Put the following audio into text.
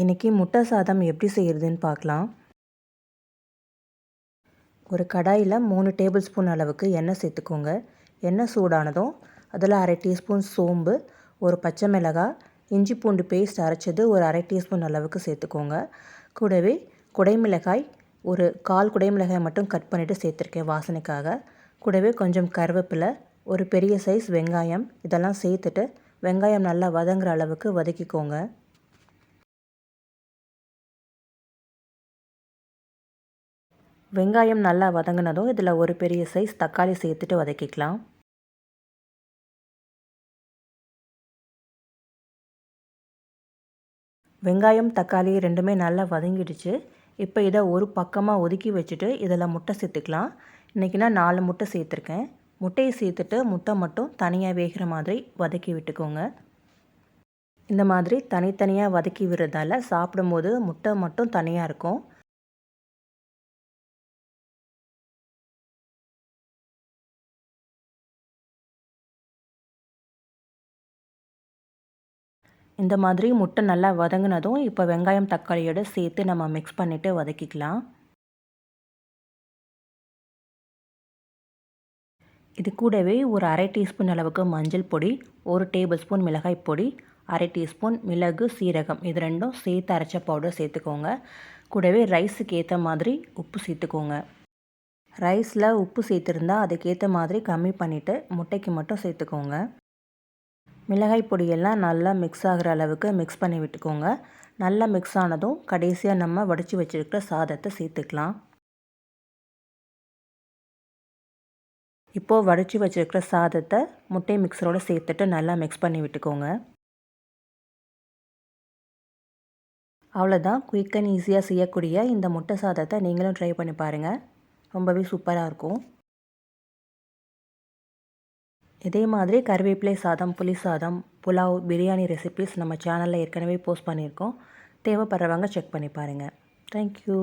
இன்றைக்கி முட்டை சாதம் எப்படி செய்கிறதுன்னு பார்க்கலாம். ஒரு கடாயில் மூணு டேபிள் ஸ்பூன் அளவுக்கு எண்ணெய் சேர்த்துக்கோங்க. எண்ணெய் சூடானதும் அதில் அரை டீஸ்பூன் சோம்பு ஒரு பச்சை மிளகாய் இஞ்சி பூண்டு பேஸ்ட் அரைச்சது ஒரு அரை டீஸ்பூன் அளவுக்கு சேர்த்துக்கோங்க. கூடவே குடைமிளகாய் ஒரு கால் குடைமிளகாய் மட்டும் கட் பண்ணிவிட்டு சேர்த்துருக்கேன் வாசனைக்காக. கூடவே கொஞ்சம் கருவேப்பிலை ஒரு பெரிய சைஸ் வெங்காயம் இதெல்லாம் சேர்த்துட்டு வெங்காயம் நல்லா வதங்குற அளவுக்கு வதக்கிக்கோங்க. வெங்காயம் நல்லா வதங்கினதும் இதில் ஒரு பெரிய சைஸ் தக்காளி சேர்த்துட்டு வதக்கிக்கலாம். வெங்காயம் தக்காளி ரெண்டுமே நல்லா வதங்கிடுச்சு. இப்போ இதை ஒரு பக்கமாக ஒதுக்கி வச்சுட்டு இதில் முட்டை சேர்த்துக்கலாம். இன்றைக்கி நான் நாலு முட்டை சேர்த்துருக்கேன். முட்டையை சேர்த்துட்டு முட்டை மட்டும் தனியாக வேகிற மாதிரி வதக்கி விட்டுக்கோங்க. இந்த மாதிரி தனித்தனியாக வதக்கி விடுறதால சாப்பிடும்போது முட்டை மட்டும் தனியாக இருக்கும். இந்த மாதிரி முட்டை நல்லா வதங்கினதும் இப்போ வெங்காயம் தக்காளியோடு சேர்த்து நம்ம மிக்ஸ் பண்ணிவிட்டு வதக்கிக்கலாம். இது கூடவே ஒரு அரை டீஸ்பூன் அளவுக்கு மஞ்சள் பொடி ஒரு டேபிள் ஸ்பூன் மிளகாய் பொடி அரை டீஸ்பூன் மிளகு சீரகம். இது ரெண்டும் சேர்த்து அரைச்ச பவுடர் சேர்த்துக்கோங்க. கூடவே ரைஸுக்கு ஏற்ற மாதிரி உப்பு சேர்த்துக்கோங்க. ரைஸில் உப்பு சேர்த்துருந்தா அதுக்கேற்ற மாதிரி கம்மி பண்ணிவிட்டு முட்டைக்கு மட்டும் சேர்த்துக்கோங்க. மிளகாய் பொடியெல்லாம் நல்லா மிக்ஸ் ஆகிற அளவுக்கு மிக்ஸ் பண்ணி விட்டுக்கோங்க. நல்லா மிக்ஸ் ஆனதும் கடைசியாக நம்ம வடித்து வச்சுருக்கிற சாதத்தை சேர்த்துக்கலாம். இப்போது வடித்து வச்சுருக்கிற சாதத்தை முட்டை மிக்சரோடு சேர்த்துட்டு நல்லா மிக்ஸ் பண்ணி விட்டுக்கோங்க. அவ்வளோதான் குயிக் அண்ட் ஈஸியாக செய்யக்கூடிய இந்த முட்டை சாதத்தை நீங்களும் ட்ரை பண்ணி பாருங்கள் ரொம்பவே சூப்பராக இருக்கும். இதே மாதிரி கருவேப்பிலை சாதம் புளி சாதம் புலாவ் பிரியாணி ரெசிபீஸ் நம்ம சேனலில் ஏற்கனவே போஸ்ட் பண்ணியிருக்கோம். தேவைப்படுறவங்க செக் பண்ணி பாருங்கள் தேங்க்யூ